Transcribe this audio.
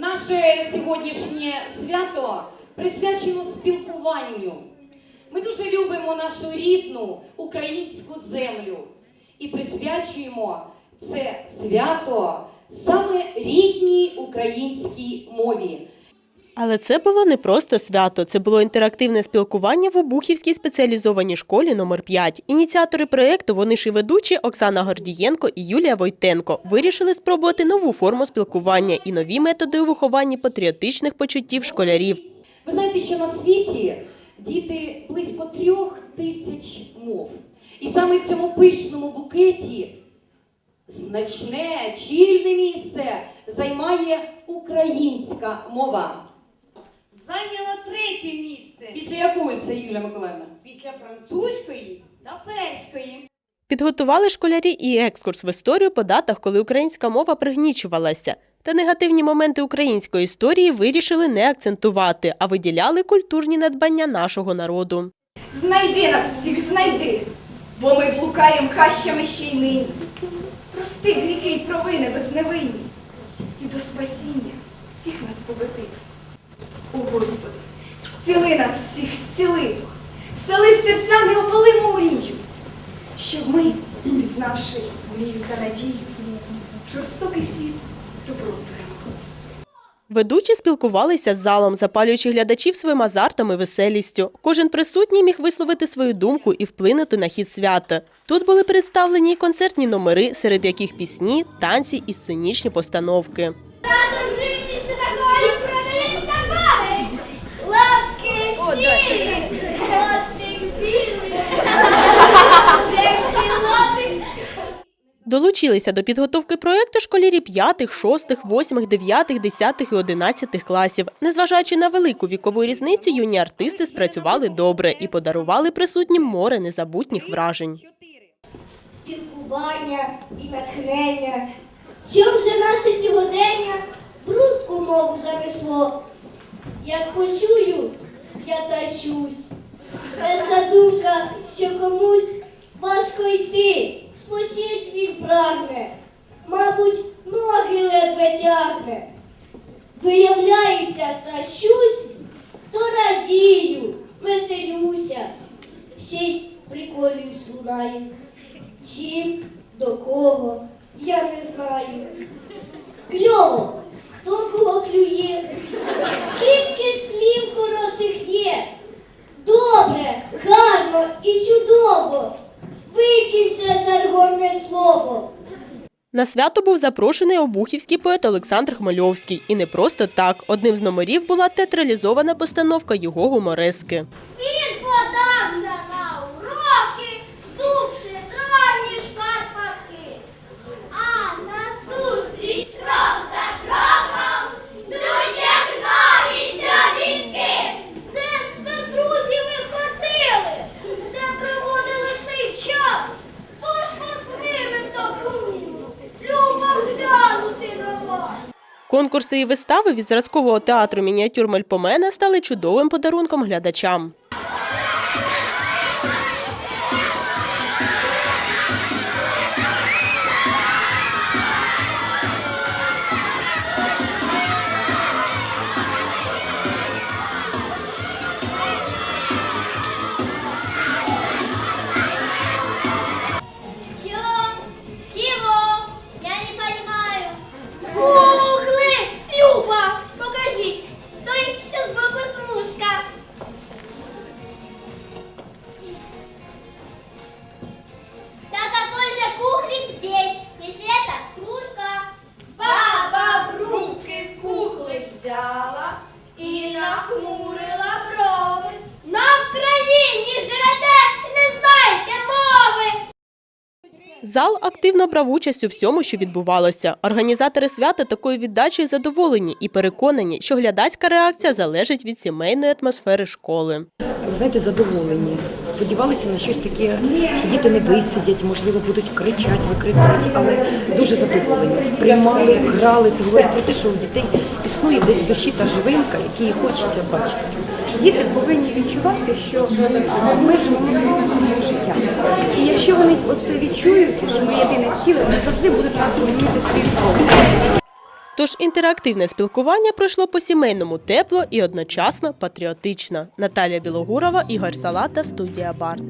Наше сьогоднішнє свято присвячено спілкуванню. Ми дуже любимо нашу рідну українську землю і присвячуємо це свято саме рідній українській мові. Але це було не просто свято, це було інтерактивне спілкування в Обухівській спеціалізованій школі номер 5 Ініціатори проєкту, вони ж і ведучі Оксана Гордієнко і Юлія Войтенко, вирішили спробувати нову форму спілкування і нові методи у вихованні патріотичних почуттів школярів. Ви знаєте, що на світі діти близько трьох тисяч мов. І саме в цьому пишному букеті значне, чільне місце займає українська мова. Зайняла третє місце Після якої це Юлія Миколаївна? після французької та перської. Підготували школярі і екскурс в історію по датах, коли українська мова пригнічувалася. Та негативні моменти української історії вирішили не акцентувати, а виділяли культурні надбання нашого народу. Знайди нас всіх, знайди, бо ми блукаєм хащами ще й нині. Прости гріхи й провини безневинні, і до спасіння всіх нас поведи. О Господи, зціли нас всіх, зціли, всели в серця неопалиму мрію, щоб ми, пізнавши мрію та надію, жорстокий світ добро. Ведучі спілкувалися з залом, запалюючи глядачів своїм азартом і веселістю. Кожен присутній міг висловити свою думку і вплинути на хід свята. Тут були представлені і концертні номери, серед яких пісні, танці і сценічні постановки. Долучилися до підготовки проєкту школярі 5, 6, 8, 9, 10 і 11 класів. Незважаючи на велику вікову різницю, юні артисти спрацювали добре і подарували присутнім море незабутніх вражень. Спілкування і натхнення. Чим же наше сьогодення брудку мову занесло? Як почую, я тащусь. Перша думка, що комусь важко йти, спосіть він прагне. Мабуть, ноги ледве тягне. Виявляється, тащусь, то радію, веселюся, ще й приколюсь лунаю. Чим, до кого, я не знаю. Жаргонне слово. На свято був запрошений обухівський поет Олександр Хмельовський. І не просто так. Одним з номерів була театралізована постановка його гуморески. Конкурси і вистави від зразкового театру мініатюр Мельпомена стали чудовим подарунком глядачам. Зал активно брав участь у всьому, що відбувалося. Організатори свята такою віддачею задоволені і переконані, що глядацька реакція залежить від сімейної атмосфери школи. ви знаєте, задоволені. Сподівалися на щось таке, що діти не висидять, можливо, будуть кричати, викрикувати, але дуже задоволені. Сприймали, грали. Це говорить про те, що у дітей існує десь душі та живинка, якій хочеться бачити. Діти повинні відчувати, що ми живемо своїм життя. І якщо вони оце відчують, що ми єдине ціле, вони завжди будуть нас розуміти свою слово. Тож інтерактивне спілкування пройшло по-сімейному тепло і одночасно патріотично. Наталія Білогурова, Ігор Салата, студія Барт.